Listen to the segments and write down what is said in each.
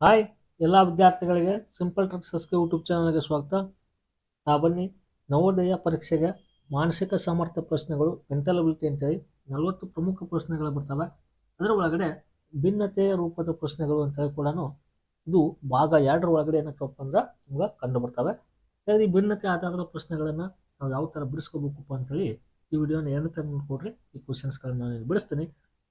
Hi, ಎಲ್ಲ ವಿದ್ಯಾರ್ಥಿಗಳಿಗೆ simple ಟ್ರಿಕ್ಸಸ್ಗೆ YouTube ಚಾನಲ್ಗೆ ಸ್ವಾಗತ. ನಾ ಬನ್ನಿ. ನವೋದಯ ಪರೀಕ್ಷೆಗೆ ಮಾನಸಿಕ ಸಾಮರ್ಥ್ಯ ಪ್ರಶ್ನೆಗಳು ಮೆಂಟಲ್ ಅಬಿಲಿಟಿ ಅಂತೇಳಿ ನಲವತ್ತು ಪ್ರಮುಖ ಪ್ರಶ್ನೆಗಳು ಬರ್ತವೆ. ಅದರ ಒಳಗಡೆ ಭಿನ್ನತೆಯ ರೂಪದ ಪ್ರಶ್ನೆಗಳು ಅಂತೇಳಿ ಕೂಡ ಇದು ಭಾಗ ಎರಡರ ಒಳಗಡೆ ಏನಕ್ಕಪ್ಪ ಅಂದ್ರೆ ನಮ್ಗೆ ಕಂಡು ಬರ್ತವೆ ಈ ಭಿನ್ನತೆ ಆಧಾರದ ಪ್ರಶ್ನೆಗಳನ್ನು ನಾವು ಯಾವ ಥರ ಬಿಡಿಸ್ಕೋಬೇಕಪ್ಪ ಅಂತೇಳಿ ಈ ವಿಡಿಯೋನ ತನಕ ನೋಡ್ಕೊಡ್ರಿ. ಈ ಕ್ವಶನ್ಸ್ಗಳನ್ನ ನಾನು ಬಿಡಿಸ್ತೀನಿ.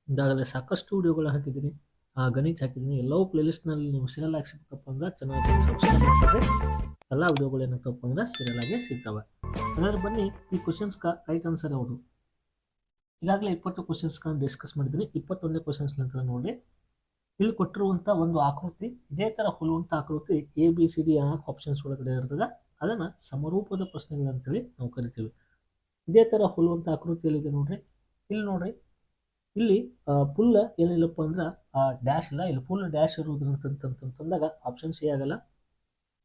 ಈಗಾಗಲೇ ಸಾಕಷ್ಟು ವಿಡಿಯೋಗಳು ಹಾಕಿದ್ದೀನಿ. ಆ ಗಣಿತ ಹಾಕಿದ್ದೀನಿ. ಎಲ್ಲವೂ ಪ್ಲೇಲಿಸ್ಟ್ನಲ್ಲಿ ನೀವು ಸೀರಿಯಲ್ ಆಗಿ ಸಿಗ್ತಪ್ಪ ಅಂದ್ರೆ ಚೆನ್ನಾಗಿ ಸಬ್ಸ್ಕ್ರೈಬ್ ಮಾಡ್ತಾರೆ ಎಲ್ಲ ವಿಡಿಯೋಗಳು ಏನಾಗ್ತಪ್ಪ ಅಂದ್ರೆ ಸೀರಿಯಲ್ ಆಗಿ ಸಿಗ್ತವೆ. ಹಾಗಾದ್ರೆ ಬನ್ನಿ, ಈ ಕ್ವಶನ್ಸ್ಗೆ ರೈಟ್ ಆನ್ಸರ್ ಯಾವುದು? ಈಗಾಗಲೇ ಇಪ್ಪತ್ತು ಕ್ವಶನ್ಸ್ಗಳನ್ನ ಡಿಸ್ಕಸ್ ಮಾಡಿದ್ದೀನಿ. ಇಪ್ಪತ್ತೊಂದೇ ಕ್ವಶನ್ಸ್ ನಂತರ ನೋಡಿ ಇಲ್ಲಿ ಕೊಟ್ಟಿರುವಂಥ ಒಂದು ಆಕೃತಿ, ಇದೇ ಥರ ಹೋಲುವಂಥ ಆಕೃತಿ ಎ ಬಿ ಸಿ ಡಿ ಅನ್ನೋ ಆಪ್ಷನ್ಸ್ ಒಳಗಡೆ ಇರ್ತದೆ. ಅದನ್ನು ಸಮರೂಪದ ಪ್ರಶ್ನೆಗಳಂತೇಳಿ ನಾವು ಕರಿತೀವಿ. ಇದೇ ಥರ ಹೋಲುವಂಥ ಆಕೃತಿಯಲ್ಲಿದೆ ನೋಡ್ರಿ. ಇಲ್ಲಿ ನೋಡ್ರಿ. ಇಲ್ಲಿ ಪುಲ್ಲ ಏನಿಲ್ಲಪ್ಪ ಅಂದ್ರೆ ಡ್ಯಾಶ್ ಇಲ್ಲ ಇಲ್ಲಿ ಫುಲ್ ಡ್ಯಾಶ್ ಇರುವುದಂತಂದಾಗ ಆಪ್ಷನ್ ಸಿ ಆಗಲ್ಲ.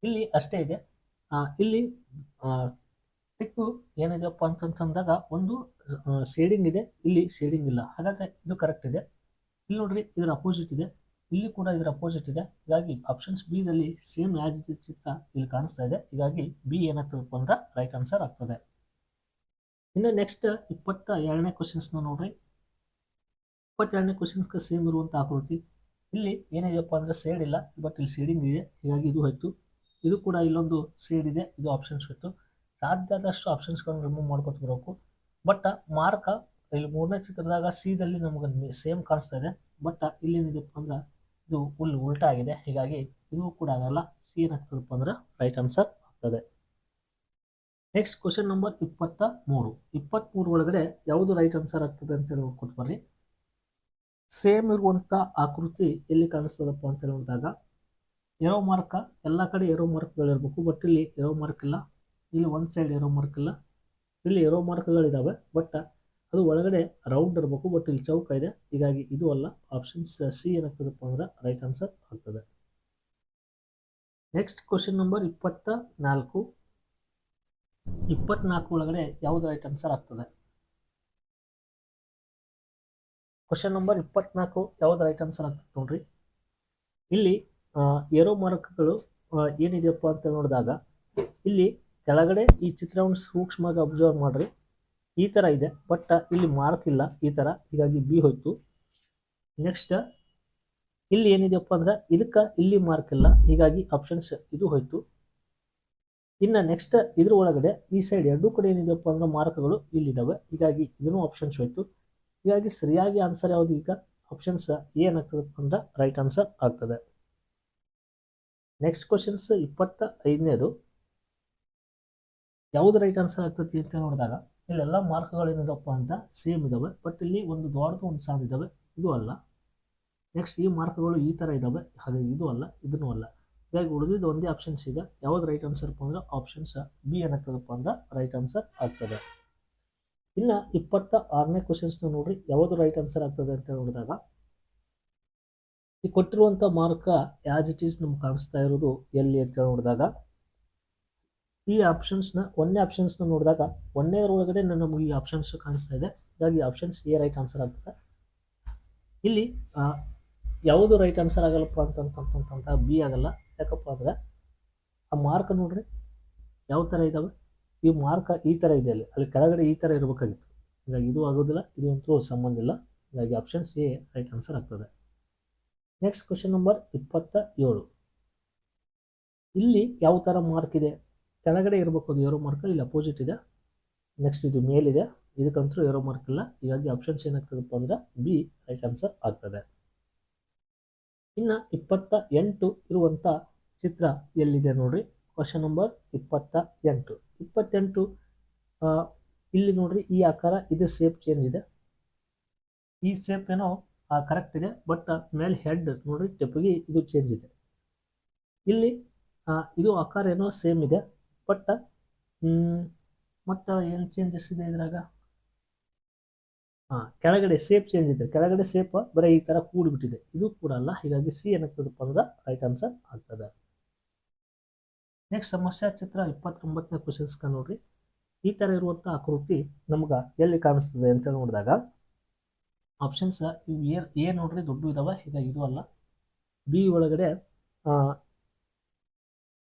ಇಲ್ಲಿ ಅಷ್ಟೇ ಇದೆ. ಆ, ಇಲ್ಲಿ ಟಿಕ್ಕು ಏನಿದೆಯಪ್ಪ ಅಂತಂತಂದಾಗ ಒಂದು ಶೇಡಿಂಗ್ ಇದೆ ಇಲ್ಲಿ ಶೇಡಿಂಗ್ ಇಲ್ಲ. ಹಾಗಾಗಿ ಇದು ಕರೆಕ್ಟ್ ಇದೆ. ಇಲ್ಲಿ ನೋಡ್ರಿ ಇದರ ಅಪೋಸಿಟ್ ಇದೆ. ಇಲ್ಲಿ ಕೂಡ ಇದರ ಅಪೋಸಿಟ್ ಇದೆ. ಹೀಗಾಗಿ ಆಪ್ಷನ್ಸ್ ಬಿ ದಲ್ಲಿ ಸೇಮ್ ಇಸ್ ಚಿತ್ರ ಇಲ್ಲಿ ಕಾಣಿಸ್ತಾ ಇದೆ. ಹೀಗಾಗಿ ಬಿ ಏನಾಗ್ತದಪ್ಪ ಅಂದ್ರೆ ರೈಟ್ ಆನ್ಸರ್ ಆಗ್ತದೆ. ಇನ್ನು ನೆಕ್ಸ್ಟ್ ಇಪ್ಪತ್ತ ಎರಡನೇ ಕ್ವಶನ್ಸ್ನ ನೋಡ್ರಿ. ಇಪ್ಪತ್ತೆರಡನೇ ಕ್ವಶನ್ಸ್ಗೆ ಸೇಮ್ ಇರುವಂಥ ಆಕೃತಿ ಇಲ್ಲಿ ಏನಿದೆಯಪ್ಪ ಅಂದರೆ ಸೇಡ್ ಇಲ್ಲ ಬಟ್ ಇಲ್ಲಿ ಸೇಡಿಂಗ್ ಇದೆ. ಹೀಗಾಗಿ ಇದು ಹೋಯ್ತು. ಇದು ಕೂಡ ಇಲ್ಲೊಂದು ಸೇಡ್ ಇದೆ, ಇದು ಆಪ್ಷನ್ಸ್ ಹೋಯ್ತು. ಸಾಧ್ಯ ಆದಷ್ಟು ಆಪ್ಷನ್ಸ್ಗಳನ್ನು ರಿಮೂವ್ ಮಾಡ್ಕೊತ ಬರಬೇಕು ಬಟ್ ಮಾರ್ಕ ಇಲ್ಲಿ ಮೂರನೇ ಚಿತ್ರದಾಗ ಸಿದಲ್ಲಿ ನಮಗೆ ಸೇಮ್ ಕಾಣಿಸ್ತಾ ಇದೆ. ಬಟ್ ಇಲ್ಲಿ ಏನಿದೆಯಪ್ಪ ಅಂದ್ರೆ ಇದು ಉಲ್ ಉಲ್ಟಾ ಆಗಿದೆ. ಹೀಗಾಗಿ ಇದು ಕೂಡ ಆಗಲ್ಲ. ಸಿ ಏನಾಗ್ತದಪ್ಪ ಅಂದ್ರೆ ರೈಟ್ ಆನ್ಸರ್ ಆಗ್ತದೆ. ನೆಕ್ಸ್ಟ್ ಕ್ವಶನ್ ನಂಬರ್ ಇಪ್ಪತ್ತ ಮೂರು ಇಪ್ಪತ್ತ್ಮೂರು ಒಳಗಡೆ ಯಾವುದು ರೈಟ್ ಆನ್ಸರ್ ಆಗ್ತದೆ ಅಂತ ಹೇಳಿ ಬರ್ರಿ. ಸೇಮ್ ಇರುವಂಥ ಆಕೃತಿ ಎಲ್ಲಿ ಕಾಣಿಸ್ತದಪ್ಪ ಅಂತ ನೋಡಿದಾಗ ಎರೋ ಮಾರ್ಕ ಎಲ್ಲ ಕಡೆ ಎರೋ ಮಾರ್ಕ್ಗಳಿರ್ಬೇಕು ಬಟ್ ಇಲ್ಲಿ ಎರೋ ಮಾರ್ಕ್ ಇಲ್ಲ. ಇಲ್ಲಿ ಒಂದು ಸೈಡ್ ಎರೋ ಮಾರ್ಕ್ ಇಲ್ಲ. ಇಲ್ಲಿ ಎರೋ ಮಾರ್ಕ್ಗಳಿದ್ದಾವೆ ಬಟ್ ಅದು ಒಳಗಡೆ ರೌಂಡ್ ಇರಬೇಕು ಬಟ್ ಇಲ್ಲಿ ಚೌಕ ಇದೆ. ಹೀಗಾಗಿ ಇದು ಅಲ್ಲ ಆಪ್ಷನ್ಸ್ ಸಿ ಏನಾಗ್ತದಪ್ಪ ಅಂದ್ರೆ ರೈಟ್ ಆನ್ಸರ್ ಆಗ್ತದೆ. ನೆಕ್ಸ್ಟ್ ಕ್ವಶನ್ ನಂಬರ್ ಇಪ್ಪತ್ತ ನಾಲ್ಕು ಇಪ್ಪತ್ನಾಲ್ಕು ಒಳಗಡೆ ಯಾವುದು ರೈಟ್ ಆನ್ಸರ್ ಆಗ್ತದೆ? ಕ್ವಶನ್ ನಂಬರ್ ಇಪ್ಪತ್ನಾಲ್ಕು, ಯಾವ್ದು ರೈಟ್ ಆನ್ಸರ್ ಅಂತ ನೋಡ್ರಿ. ಇಲ್ಲಿ ಏರೋ ಮಾರ್ಕ್ಗಳು ಏನಿದೆಯಪ್ಪ ಅಂತ ನೋಡಿದಾಗ, ಇಲ್ಲಿ ಕೆಳಗಡೆ ಈ ಚಿತ್ರವನ್ನು ಸೂಕ್ಷ್ಮವಾಗಿ ಅಬ್ಸರ್ವ್ ಮಾಡ್ರಿ. ಈ ಥರ ಇದೆ ಬಟ್ ಇಲ್ಲಿ ಮಾರ್ಕ್ ಇಲ್ಲ, ಈ ಥರ ಹೀಗಾಗಿ ಬಿ ಹೋಯ್ತು. ನೆಕ್ಸ್ಟ್ ಇಲ್ಲಿ ಏನಿದೆಯಪ್ಪ ಅಂದ್ರೆ, ಇದಕ್ಕೆ ಇಲ್ಲಿ ಮಾರ್ಕ್ ಇಲ್ಲ, ಹೀಗಾಗಿ ಆಪ್ಷನ್ಸ್ ಇದು ಹೋಯ್ತು. ಇನ್ನು ನೆಕ್ಸ್ಟ್ ಇದ್ರ ಒಳಗಡೆ ಈ ಸೈಡ್ ಎರಡೂ ಕಡೆ ಏನಿದೆಯಪ್ಪ ಅಂದ್ರೆ ಮಾರ್ಕ್ಗಳು ಇಲ್ಲಿದ್ದಾವೆ ಹೀಗಾಗಿ ಇದನ್ನು ಆಪ್ಷನ್ಸ್ ಹೋಯ್ತು. ಹೀಗಾಗಿ ಸರಿಯಾಗಿ ಆನ್ಸರ್ ಯಾವುದು ಈಗ? ಆಪ್ಷನ್ಸ್ ಏನಾಗ್ತದೆ ಅಂದ್ರೆ ರೈಟ್ ಆನ್ಸರ್ ಆಗ್ತದೆ. ನೆಕ್ಸ್ಟ್ ಕ್ವಶನ್ಸ್ ಇಪ್ಪತ್ತ ಐದನೇದು ಯಾವುದು ರೈಟ್ ಆನ್ಸರ್ ಆಗ್ತೈತಿ ಅಂತ ನೋಡಿದಾಗ, ಇಲ್ಲೆಲ್ಲ ಮಾರ್ಕ್ಗಳು ಏನಿದಪ್ಪ ಅಂತ ಸೇಮ್ ಇದಾವೆ ಬಟ್ ಇಲ್ಲಿ ಒಂದು ದೊಡ್ಡದು ಒಂದು ಸಾಲು ಇದಾವೆ, ಇದು ಅಲ್ಲ. ನೆಕ್ಸ್ಟ್ ಈ ಮಾರ್ಕ್ಗಳು ಈ ಥರ ಇದಾವೆ, ಹಾಗಾಗಿ ಇದು ಅಲ್ಲ, ಇದನ್ನು ಅಲ್ಲ. ಹೀಗಾಗಿ ಉಳಿದಿದ್ದು ಒಂದೇ ಆಪ್ಷನ್ಸ್ ಈಗ. ಯಾವ್ದು ರೈಟ್ ಆನ್ಸರ್ ಅಂದ್ರೆ ಆಪ್ಷನ್ಸ್ ಬಿ ಏನಾಗ್ತದಪ್ಪ ಅಂದ್ರೆ ರೈಟ್ ಆನ್ಸರ್ ಆಗ್ತದೆ. ಇನ್ನು ಇಪ್ಪತ್ತ ಆರನೇ ಕ್ವಶನ್ಸ್ನ ನೋಡ್ರಿ, ಯಾವುದು ರೈಟ್ ಆನ್ಸರ್ ಆಗ್ತದೆ ಅಂತ ನೋಡಿದಾಗ. ಈ ಕೊಟ್ಟಿರುವಂಥ ಮಾರ್ಕ ಆ್ಯಸ್ ಇಟ್ ಈಸ್ ನಮ್ಗೆ ಕಾಣಿಸ್ತಾ ಇರೋದು ಎಲ್ಲಿ ಅಂತ ನೋಡಿದಾಗ. ಈ ಆಪ್ಷನ್ಸ್ನ ಒಂದೇ ಆಪ್ಷನ್ಸ್ನ ನೋಡಿದಾಗ, ಒಂದೇ ಒಳಗಡೆ ನಮಗೆ ಈ ಆಪ್ಷನ್ಸ್ ಕಾಣಿಸ್ತಾ ಇದೆ. ಹಾಗಾಗಿ ಆಪ್ಷನ್ಸ್ ಎ ರೈಟ್ ಆನ್ಸರ್ ಆಗ್ತದೆ. ಇಲ್ಲಿ ಯಾವುದು ರೈಟ್ ಆನ್ಸರ್ ಆಗಲ್ಲಪ್ಪ ಅಂತಂತಂತಂತ ಬಿ ಆಗಲ್ಲ. ಯಾಕಪ್ಪ ಅಂದ್ರೆ, ಆ ಮಾರ್ಕ್ ನೋಡ್ರಿ, ಯಾವ ಥರ ಇದ್ದಾವೆ ಈ ಮಾರ್ಕ ಈ ಥರ ಇದೆ ಅಲ್ಲಿ. ಅಲ್ಲಿ ಕೆಳಗಡೆ ಈ ಥರ ಇರಬೇಕಾಗಿತ್ತು. ಹೀಗಾಗಿ ಇದು ಆಗೋದಿಲ್ಲ, ಇದು ಅಂತೂ ಸಂಬಂಧ ಇಲ್ಲ. ಹೀಗಾಗಿ ಆಪ್ಷನ್ ಸಿ ರೈಟ್ ಆನ್ಸರ್ ಆಗ್ತದೆ. ನೆಕ್ಸ್ಟ್ ಕ್ವಶನ್ ನಂಬರ್ ಇಪ್ಪತ್ತ ಏಳು ಇಲ್ಲಿ ಯಾವ ಥರ ಮಾರ್ಕ್ ಇದೆ? ಕೆಳಗಡೆ ಇರಬೇಕು ಅದು ಏರೋ ಮಾರ್ಕ್ ಇಲ್ಲಿ ಅಪೋಸಿಟ್ ಇದೆ. ನೆಕ್ಸ್ಟ್ ಇದು ಮೇಲಿದೆ ಇದಕ್ಕಂತೂ ಏರೋ ಮಾರ್ಕ್ ಇಲ್ಲ. ಹೀಗಾಗಿ ಆಪ್ಷನ್ಸ್ ಏನಾಗ್ತದಪ್ಪ ಅಂದ್ರೆ ಬಿ ರೈಟ್ ಆನ್ಸರ್ ಆಗ್ತದೆ. ಇನ್ನು ಇಪ್ಪತ್ತ ಎಂಟು ಇರುವಂಥ ಚಿತ್ರ ಎಲ್ಲಿದೆ ನೋಡಿರಿ? ಕ್ವಶನ್ ನಂಬರ್ ಇಪ್ಪತ್ತ ಎಂಟು ಇಪ್ಪತ್ತೆಂಟು ಇಲ್ಲಿ ನೋಡ್ರಿ ಈ ಆಕಾರ, ಇದು ಸೇಪ್ ಚೇಂಜ್ ಇದೆ. ಈ ಸೇಪ್ ಏನೋ ಕರೆಕ್ಟ್ ಇದೆ ಬಟ್ ಮೇಲೆ ಹೆಡ್ ನೋಡ್ರಿ ಟೆಪ್ಪಿಗೆ ಇದು ಚೇಂಜ್ ಇದೆ. ಇಲ್ಲಿ ಇದು ಆಕಾರ ಏನೋ ಸೇಮ್ ಇದೆ ಬಟ್ ಮತ್ತು ಏನು ಚೇಂಜಸ್ ಇದೆ ಇದ್ರಾಗ? ಹಾಂ ಕೆಳಗಡೆ ಸೇಪ್ ಚೇಂಜ್ ಇದೆ. ಕೆಳಗಡೆ ಸೇಪ್ ಬರೀ ಈ ಥರ ಕೂಡಿಬಿಟ್ಟಿದೆ. ಇದು ಕೂಡ ಅಲ್ಲ, ಹೀಗಾಗಿ ಸಿ ಏನಾಗ್ತದಪ್ಪ ಅಂದ್ರೆ ರೈಟ್ ಆನ್ಸರ್ ಆಗ್ತದೆ. ನೆಕ್ಸ್ಟ್ ಸಮಸ್ಯಾ ಚಿತ್ರ ಇಪ್ಪತ್ತೊಂಬತ್ತನೇ ಕ್ವಶನ್ಸ್ಗೆ ನೋಡ್ರಿ. ಈ ಥರ ಇರುವಂಥ ಆಕೃತಿ ನಮ್ಗೆ ಎಲ್ಲಿ ಕಾಣಿಸ್ತದೆ ಅಂತ ನೋಡಿದಾಗ ಆಪ್ಷನ್ಸ್ ಇವು ಎ ನೋಡ್ರಿ ದೊಡ್ಡ ಇದಾವೆ ಹೀಗಾಗಿ ಇದು ಅಲ್ಲ. ಬಿ ಒಳಗಡೆ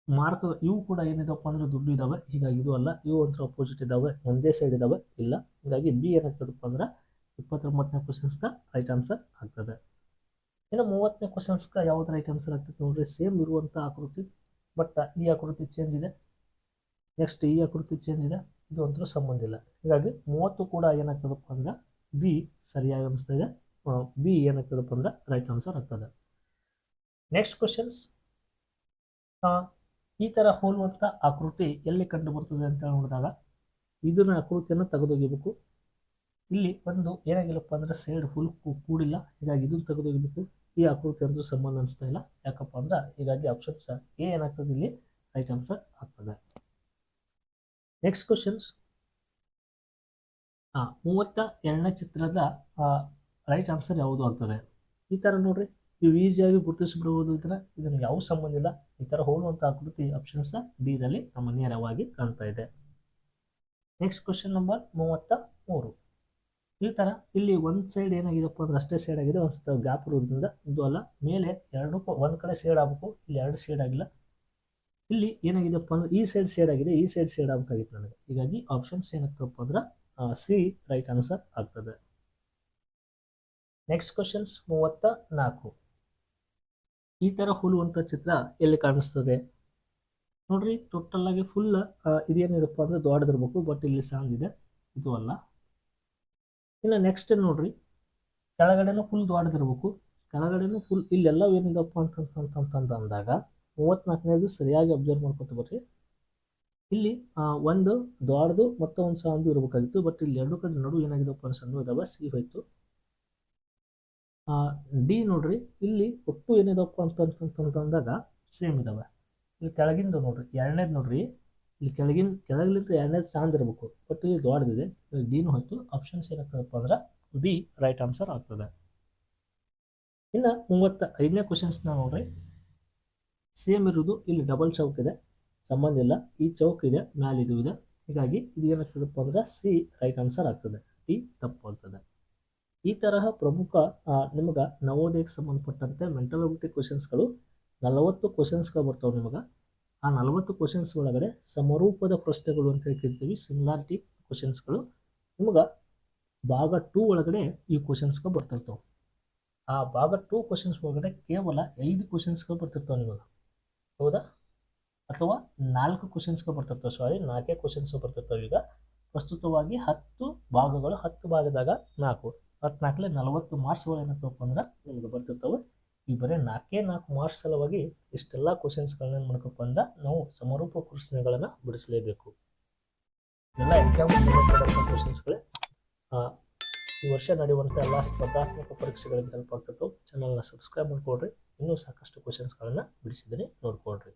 ಮಾರ್ಕ್ ಇವು ಕೂಡ ಏನಿದಪ್ಪ ಅಂದ್ರೆ ದುಡ್ಡು ಇದಾವೆ ಹೀಗಾಗಿ ಇದು ಅಲ್ಲ. ಇವು ಒಂಥರ ಅಪೋಸಿಟ್ ಇದಾವೆ, ಒಂದೇ ಸೈಡ್ ಇದಾವೆ, ಇಲ್ಲ. ಹೀಗಾಗಿ ಬಿ ಏನಾಗ್ತದಪ್ಪ ಅಂದ್ರೆ ಇಪ್ಪತ್ತೊಂಬತ್ತನೇ ಕ್ವಶನ್ಸ್ಗೆ ರೈಟ್ ಆನ್ಸರ್ ಆಗ್ತದೆ. ಇನ್ನು ಮೂವತ್ತನೇ ಕ್ವಶನ್ಸ್ಗೆ ಯಾವ್ದು ರೈಟ್ ಆನ್ಸರ್ ಆಗ್ತದೆ ನೋಡ್ರಿ. ಸೇಮ್ ಇರುವಂಥ ಆಕೃತಿ. ಬಟ್ ಈ ಆಕೃತಿ ಚೇಂಜ್ ಇದೆ. ನೆಕ್ಸ್ಟ್ ಈ ಆಕೃತಿ ಚೇಂಜ್ ಇದೆ. ಇದು ಅಂತೂ ಸಂಬಂಧ ಇಲ್ಲ. ಹೀಗಾಗಿ ಮೂವತ್ತು ಕೂಡ ಏನಾಗ್ತದಪ್ಪ ಅಂದ್ರೆ ಬಿ ಸರಿಯಾಗಿ ಅನಿಸ್ತಾ ಇದೆ. ಬಿ ಏನಾಗ್ತದಪ್ಪ ಅಂದ್ರೆ ರೈಟ್ ಆನ್ಸರ್ ಆಗ್ತದೆ. ನೆಕ್ಸ್ಟ್ ಕ್ವಶನ್ಸ್ ಈ ಥರ ಹೋಲುವಂಥ ಆಕೃತಿ ಎಲ್ಲಿ ಕಂಡು ಬರ್ತದೆ ಅಂತ ನೋಡಿದಾಗ ಇದನ್ನ ಆಕೃತಿಯನ್ನು ತೆಗೆದೊಗಿಬೇಕು. ಇಲ್ಲಿ ಒಂದು ಏನಾಗಿಲ್ಲಪ್ಪ ಅಂದ್ರೆ ಸೈಡ್ ಫುಲ್ ಕೂಡಿಲ್ಲ. ಹೀಗಾಗಿ ಇದನ್ನು ತೆಗೆದೊಗಿಬೇಕು. ಈ ಆಕೃತಿ ಅಂದ್ರೂ ಸಂಬಂಧ ಅನಿಸ್ತಾ ಇಲ್ಲ. ಯಾಕಪ್ಪ ಅಂದ್ರೆ ಹೀಗಾಗಿ ಆಪ್ಷನ್ಸ್ ಎ ಏನಾಗ್ತದೆ ಇಲ್ಲಿ? ರೈಟ್ ಆನ್ಸರ್ ಆಗ್ತದೆ. ನೆಕ್ಸ್ಟ್ ಕ್ವಶನ್ಸ್ ಹಾಂ ಮೂವತ್ತ ಎರಡನೇ ಚಿತ್ರದ ರೈಟ್ ಆನ್ಸರ್ ಯಾವುದು ಆಗ್ತದೆ? ಈ ಥರ ನೋಡ್ರಿ. ನೀವು ಈಸಿಯಾಗಿ ಗುರುತಿಸಿಬಿಡ್ಬೋದು ಇದನ್ನ ಇದನ್ನು ಯಾವ ಸಂಬಂಧ ಇಲ್ಲ. ಈ ಥರ ಹೋಲುವಂಥ ಆಕೃತಿ ಆಪ್ಷನ್ಸ್ ಡಿ ದಲ್ಲಿ ನಮ್ಮ ನೇರವಾಗಿ ಕಾಣ್ತಾ ಇದೆ. ನೆಕ್ಸ್ಟ್ ಕ್ವಶನ್ ನಂಬರ್ ಮೂವತ್ತ ಮೂರು. ಈ ಥರ ಇಲ್ಲಿ ಒಂದು ಸೈಡ್ ಏನಾಗಿದೆಪ್ಪ ಅಂದ್ರೆ ಅಷ್ಟೇ ಸೈಡ್ ಆಗಿದೆ. ಒಂದು ಗ್ಯಾಪ್ ಇರೋದ್ರಿಂದ ಇದು ಅಲ್ಲ. ಮೇಲೆ ಎರಡು ಒಂದು ಕಡೆ ಶೇಡ್ ಆಗಬೇಕು, ಇಲ್ಲಿ ಎರಡು ಸೇಡ್ ಆಗಿಲ್ಲ. ಇಲ್ಲಿ ಏನಾಗಿದೆಪ್ಪ ಅಂದ್ರೆ ಈ ಸೈಡ್ ಸೇಡ್ ಆಗಿದೆ, ಈ ಸೈಡ್ ಶೇಡ್ ಆಗಬೇಕಾಗಿತ್ತು ನನಗೆ. ಹೀಗಾಗಿ ಆಪ್ಷನ್ಸ್ ಏನಾಗ್ತಪ್ಪ ಅಂದ್ರೆ ಸಿ ರೈಟ್ ಆನ್ಸರ್ ಆಗ್ತದೆ. ನೆಕ್ಸ್ಟ್ ಕ್ವಶನ್ಸ್ ಮೂವತ್ತ ನಾಲ್ಕು ಈ ಥರ ಹೋಲುವಂತ ಚಿತ್ರ ಎಲ್ಲಿ ಕಾಣಿಸ್ತದೆ? ನೋಡ್ರಿ ಟೋಟಲ್ ಆಗಿ ಫುಲ್ ಇದೇನಿರಪ್ಪ ಅಂದ್ರೆ ದೊಡ್ಡದಿರ್ಬೇಕು ಬಟ್ ಇಲ್ಲಿ ಸಾಂದಿದೆ. ಇದು ಅಲ್ಲ. ಇನ್ನು ನೆಕ್ಸ್ಟ್ ನೋಡ್ರಿ. ಕೆಳಗಡೆನೂ ಫುಲ್ ದೊಡ್ಡದಿರ್ಬೇಕು. ಕೆಳಗಡೆನೂ ಫುಲ್ ಇಲ್ಲೆಲ್ಲ ಏನಿದಪ್ಪ ಅಂತಂತಂತಂತ ಅಂದಾಗ ಮೂವತ್ನಾಲ್ಕನೇದು ಸರಿಯಾಗಿ ಅಬ್ಸರ್ವ್ ಮಾಡ್ಕೊತ ಬರ್ರಿ. ಇಲ್ಲಿ ಒಂದು ದೊಡ್ಡದು ಮತ್ತು ಒಂದು ಸಾಂದು ಇರಬೇಕಾಗಿತ್ತು. ಬಟ್ ಇಲ್ಲಿ ಎರಡು ಕಡೆ ನಡು ಏನಾಗಿದಪ್ಪ ಸಣ್ಣ ಇದಾವೆ ಸಿ ಹೋಯ್ತು. ಡಿ ನೋಡ್ರಿ. ಇಲ್ಲಿ ಒಟ್ಟು ಏನಿದಪ್ಪ ಅಂತಂತಂದಾಗ ಸೇಮ್ ಇದಾವೆ. ಇಲ್ಲಿ ಕೆಳಗಿಂದ ನೋಡ್ರಿ. ಎರಡನೇದು ನೋಡ್ರಿ. ಇಲ್ಲಿ ಕೆಳಗಿನ ಕೆಳಗಿಲಿಂದ ಎರಡನೇದು ಸಾಂದ್ ಇರಬೇಕು. ಬಟ್ ಇಲ್ಲಿ ದೊಡ್ಡದಿದೆ ಡಿನೂ ಹೋಯ್ತು. ಆಪ್ಷನ್ಸ್ ಏನಾಗ್ತದಪ್ಪ ಅಂದ್ರೆ ಬಿ ರೈಟ್ ಆನ್ಸರ್ ಆಗ್ತದೆ. ಇನ್ನು ಮೂವತ್ತ ಐದನೇ ಕ್ವಶನ್ಸ್ನ ನೋಡ್ರಿ. ಸೇಮ್ ಇರೋದು. ಇಲ್ಲಿ ಡಬಲ್ ಚೌಕ್ ಇದೆ. ಸಂಬಂಧ ಇಲ್ಲ. ಈ ಚೌಕ್ ಇದೆ. ಮ್ಯಾಲೆ ಇದು ಇದೆ. ಹೀಗಾಗಿ ಇದು ಏನಾಗ್ತದಪ್ಪ ಅಂದ್ರೆ ಸಿ ರೈಟ್ ಆನ್ಸರ್ ಆಗ್ತದೆ. ಟಿ ತಪ್ಪು ಆಗ್ತದೆ. ಈ ತರಹ ಪ್ರಮುಖ ನಿಮಗೆ ನವೋದಯಕ್ಕೆ ಸಂಬಂಧಪಟ್ಟಂತೆ ಮೆಂಟಲ್ ಕ್ವಶನ್ಸ್ಗಳು ನಲವತ್ತು ಕ್ವಶನ್ಸ್ಗಳು ಬರ್ತಾವೆ ನಿಮಗೆ. ಆ ನಲವತ್ತು ಕ್ವಶನ್ಸ್ ಒಳಗಡೆ ಸಮರೂಪದ ಪ್ರಶ್ನೆಗಳು ಅಂತ ಹೇಳ್ತಿರ್ತೀವಿ ಸಿಮಿಲಾರಿಟಿ ಕ್ವಶನ್ಸ್ಗಳು ನಿಮಗೆ ಭಾಗ ಟೂ ಒಳಗಡೆ ಈ ಕ್ವಶನ್ಸ್ಗಳು ಬರ್ತಿರ್ತಾವೆ. ಆ ಭಾಗ ಟೂ ಕ್ವಶನ್ಸ್ ಒಳಗಡೆ ಕೇವಲ ಐದು ಕ್ವಶನ್ಸ್ಗಳು ಬರ್ತಿರ್ತಾವೆ ನಿಮಗೆ. ಹೌದಾ? ಅಥವಾ ನಾಲ್ಕು ಕ್ವಶನ್ಸ್ಗಳು ಬರ್ತಿರ್ತವೆ ಸಾರಿ ನಾಲ್ಕೇ ಕ್ವಶನ್ಸ್ ಬರ್ತಿರ್ತಾವೆ ಈಗ. ಪ್ರಸ್ತುತವಾಗಿ ಹತ್ತು ಭಾಗಗಳು, ಹತ್ತು ಭಾಗದಾಗ ನಾಲ್ಕು. ಹತ್ತು ನಲವತ್ತು ಮಾರ್ಕ್ಸ್ಗಳು ಏನಾಗ್ತವಪ್ಪ ಅಂದ್ರೆ ನಿಮ್ಗೆ ಬರ್ತಿರ್ತವೆ. ಈ ಬರೀ ನಾಲ್ಕೇ ನಾಲ್ಕು ಮಾರ್ಕ್ಸ್ ಸಲುವಾಗಿ ಇಷ್ಟೆಲ್ಲ ಕ್ವಶನ್ಸ್ಗಳನ್ನ ಏನು ಬಂದ ನಾವು ಸಮರೂಪ ಪ್ರಶ್ನೆಗಳನ್ನು ಬಿಡಿಸಲೇಬೇಕು. ಎಲ್ಲ ಎಕ್ಸಾಮ್ ಕ್ವಶನ್ಸ್ಗಳೇ ಈ ವರ್ಷ ನಡೆಯುವಂಥ ಎಲ್ಲ ಸ್ಪರ್ಧಾತ್ಮಕ ಪರೀಕ್ಷೆಗಳಿಗೆ ಹೆಲ್ಪ್ ಆಗ್ತಿತ್ತು. ಚಾನಲ್ನ ಸಬ್ಸ್ಕ್ರೈಬ್ ಮಾಡ್ಕೊಳ್ರಿ. ಇನ್ನೂ ಸಾಕಷ್ಟು ಕ್ವಶನ್ಸ್ಗಳನ್ನು ಬಿಡಿಸಿದ್ದೀನಿ ನೋಡ್ಕೊಳ್ರಿ.